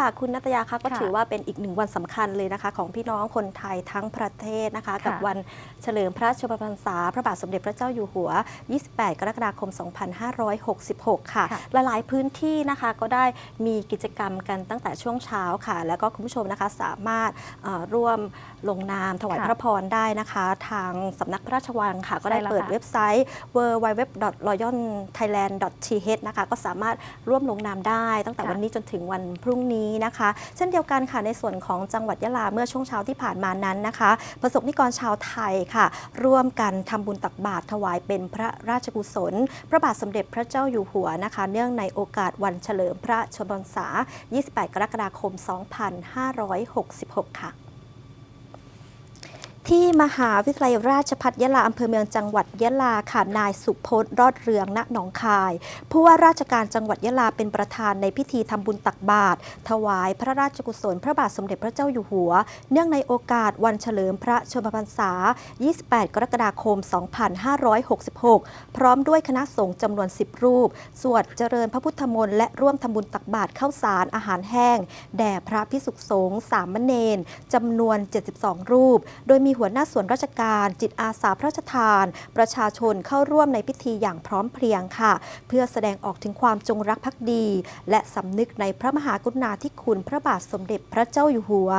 ค่ะคุณนัตยาคะก็ค่ะถือว่าเป็นอีกหนึ่งวันสำคัญเลยนะคะ ของพี่น้องคนไทยทั้งประเทศนะคะ กับวันเฉลิมพระชนมพรรษา พระบาทสมเด็จพระเจ้าอยู่หัว 28 กรกฎาคม 2566 ค่ะค่ะหลายๆพื้นที่นะคะก็ได้มีกิจกรรมกันตั้งแต่ช่วงเช้าค่ะ แล้วก็คุณผู้ชมนะคะสามารถเอ่อร่วมลงนามถวายค่ะพระพรได้นะคะ ทางสำนักพระราชวังค่ะ ก็ได้ใช่แล้วเปิดค่ะเว็บไซต์ www.royalthailand.th นะคะก็สามารถร่วมลงนามได้ตั้งแต่ค่ะวันนี้จนถึงวันพรุ่งนี้นะคะ เช่นเดียวกันค่ะในส่วนของจังหวัดยะลาเมื่อช่วงเช้าที่ผ่านมานั้นนะคะ ประสบนิกรชาวไทยค่ะ ร่วมกันทำบุญตักบาตรถวายเป็นพระราชกุศล พระบาทสมเด็จพระเจ้าอยู่หัวนะคะ เนื่องในโอกาสวันเฉลิมพระชนมพรรษา 28 กรกฎาคม 2566 ค่ะ ที่มหาวิทยาลัยราชภัฏยะลาอำเภอเมืองจังหวัดยะลาค่ะนายสุพจน์รอดเรืองณหนองคาย ผู้ว่าราชการจังหวัดยะลาเป็นประธานในพิธีทำบุญตักบาตรถวายพระราชกุศลพระบาทสมเด็จพระเจ้าอยู่หัว เนื่องในโอกาสวันเฉลิมพระชนมพรรษา 28 กรกฎาคม 2566 พร้อมด้วยคณะสงฆ์จำนวน 10 รูป สวดเจริญพระพุทธมนต์และร่วมทำบุญตักบาตรข้าวสารอาหารแห้ง แด่พระพิสุขสงฆ์สามเณรจำนวน 72 รูป โดยมีหัวหน้าส่วนราชการ จิตอาสาพระราชทาน ประชาชนเข้าร่วมในพิธีอย่างพร้อมเพรียงค่ะ เพื่อแสดงออกถึงความจงรักภักดี และสำนึกในพระมหากรุณาธิคุณพระบาทสมเด็จพระเจ้าอยู่หัว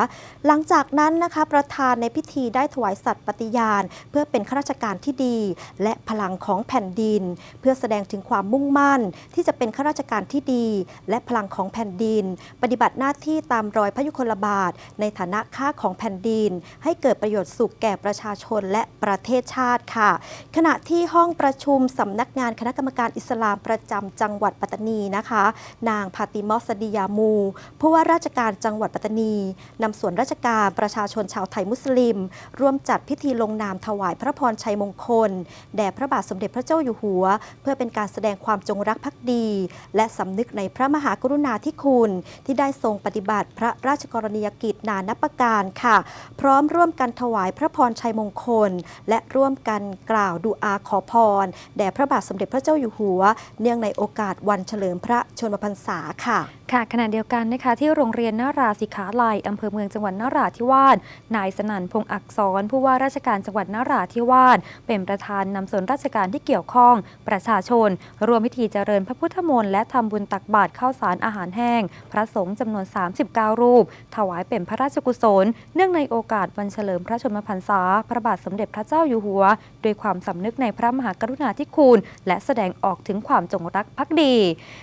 หลังจากนั้นนะคะประธานในพิธีได้ถวายสัตย์ปฏิญาณ เพื่อเป็นข้าราชการที่ดี และพลังของแผ่นดิน เพื่อแสดงถึงความมุ่งมั่น ที่จะเป็นข้าราชการที่ดี และพลังของแผ่นดิน ปฏิบัติหน้าที่ตามรอยพระยุคลบาท ในฐานะข้าของแผ่นดิน ให้เกิดประโยชน์สุขขแก่ประชาชนและประเทศชาติค่ะ ขณะที่ห้องประชุมสำนักงานคณะกรรมการอิสลามประจำจังหวัดปัตตานีนะคะ นางพาติมอสดียามูผู้ว่าราชการจังหวัดปัตตานีนำส่วนราชการประชาชนชาวไทยมุสลิม ร่วมจัดพิธีลงนามถวายพระพรชัยมงคล แด่พระบาทสมเด็จพระเจ้าอยู่หัว เพื่อเป็นการแสดงความจงรักภักดี และสำนึกในพระมหากรุณาธิคุณ ที่ได้ทรงปฏิบัติพระราชกรณียกิจนานับประการค่ะ พร้อมร่วมกันถวายพระพรชัยมงคล และร่วมกันกล่าวดูอาขอพร แด่พระบาทสมเด็จพระเจ้าอยู่หัว เนื่องในโอกาสวันเฉลิมพระชนมพรรษาค่ะ ค่ะขณะเดียวกันนะคะที่โรงเรียนนาราสิขาลัยอำเภอเมืองจังหวัดนราธิวาสนายสนั่นพงษ์อักษร ผู้ว่าราชการจังหวัดนราธิวาสเป็นประธานนำส่วนราชการที่เกี่ยวข้อง ประชาชน รวมพิธีเจริญพระพุทธมนต์และทำบุญตักบาตรข้าวสารอาหารแห้ง พระสงฆ์จำนวน 39 รูป ถวายเป็นพระราชกุศล เนื่องในโอกาสวันเฉลิมพระชนมพรรษา พระบาทสมเด็จพระเจ้าอยู่หัวโดยความสำนึกในพระมหากรุณาธิคุณ และแสดงออกถึงความจงรักภักดี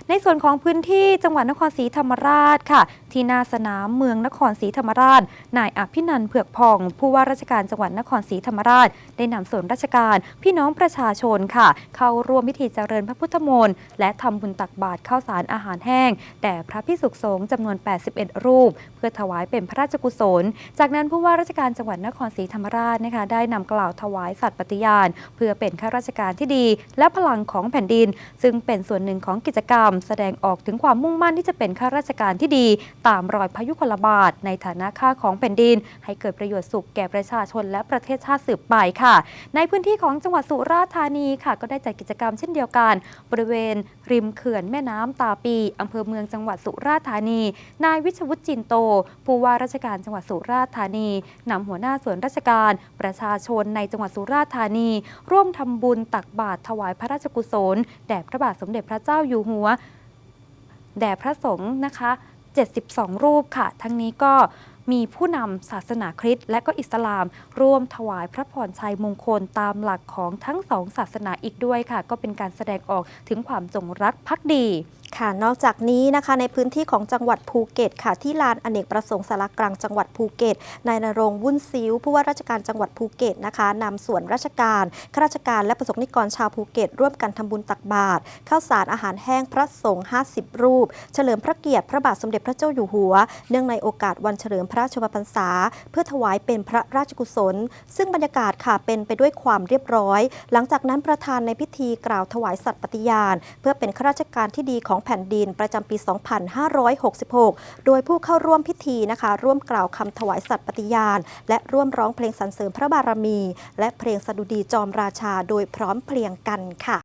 ในส่วนของพื้นที่จังหวัดนครศรีธรรมราชค่ะ ที่หน้าสนามเมืองนครศรีธรรมราช นายอภินันท์เผือกผ่อง ผู้ว่าราชการจังหวัดนครศรีธรรมราช ได้นำส่วนราชการ พี่น้องประชาชนค่ะ เข้าร่วมพิธีเจริญพระพุทธมนต์และทำบุญตักบาตรข้าวสารอาหารแห้งแด่พระพิสุขสงฆ์จำนวน 81 รูป เพื่อถวายเป็นพระราชกุศล จากนั้นผู้ว่าราชการจังหวัดนครศรีธรรมราชนะคะได้นำกล่าวถวายสัตย์ปฏิญาณ เพื่อเป็นข้าราชการที่ดี และพลังของแผ่นดิน ซึ่งเป็นส่วนหนึ่งของกิจกรรม แสดงออกถึงความมุ่งมั่นที่จะเป็นข้าราชการที่ดี ตามรอยพยุคลบาท ในฐานะข้าของแผ่นดิน ให้เกิดประโยชน์สุขแก่ประชาชนและประเทศชาติสืบไปค่ะ ในพื้นที่ของจังหวัดสุราษฎร์ธานีค่ะ ก็ได้จัดกิจกรรมเช่นเดียวกัน บริเวณ ริมเขื่อนแม่น้ำตาปีอำเภอเมืองจังหวัดสุราษฎร์ธานี นายวิชวุฒิจินโต ผู้ว่าราชการจังหวัดสุราษฎร์ธานีนำหัวหน้าส่วนราชการ ประชาชนในจังหวัดสุราษฎร์ธานี ร่วมทำบุญตักบาตรถวายพระราชกุศลแด่พระบาทสมเด็จพระเจ้าอยู่หัว แด่พระสงฆ์นะคะ 72 รูปค่ะ ทั้งนี้ก็ มีผู้นำศาสนาคริสต์และก็อิสลาม ร่วมถวายพระพรชัยมงคลตามหลักของทั้งสองศาสนาอีกด้วยค่ะ ก็เป็นการแสดงออกถึงความจงรักภักดีค่ะนอกจากนี้นะคะในพื้นที่ของจังหวัดภูเก็ตค่ะที่ลานอเนกประสงค์สารกลางจังหวัดภูเก็ตนายนรงวุ่นซิ้วผู้ว่าราชการจังหวัดภูเก็ตนะคะนำส่วนราชการข้าราชการและประสบนิกรชาวภูเก็ต ร่วมกันทำบุญตักบาตรข้าวสารอาหารแห้งพระสงฆ์50 รูป เฉลิมพระเกียรติพระบาทสมเด็จพระเจ้าอยู่หัว เนื่องในโอกาสวันเฉลิมพระราชนมพรรษา เพื่อถวายเป็นพระราชกุศล ซึ่งบรรยากาศค่ะเป็นไปด้วยความเรียบร้อย หลังจากนั้นประธานในพิธีกล่าวถวายสัตย์ปฏิญาณ เพื่อเป็นข้าราชการที่ดีของแผ่นดินประจำปี 2566 โดยผู้เข้าร่วมพิธีนะคะ ร่วมกล่าวคำถวายสัตย์ปฏิญาณ และร่วมร้องเพลงสรรเสริมพระบารมี และเพลงสดุดีจอมราชาโดยพร้อมเพรียงกันค่ะ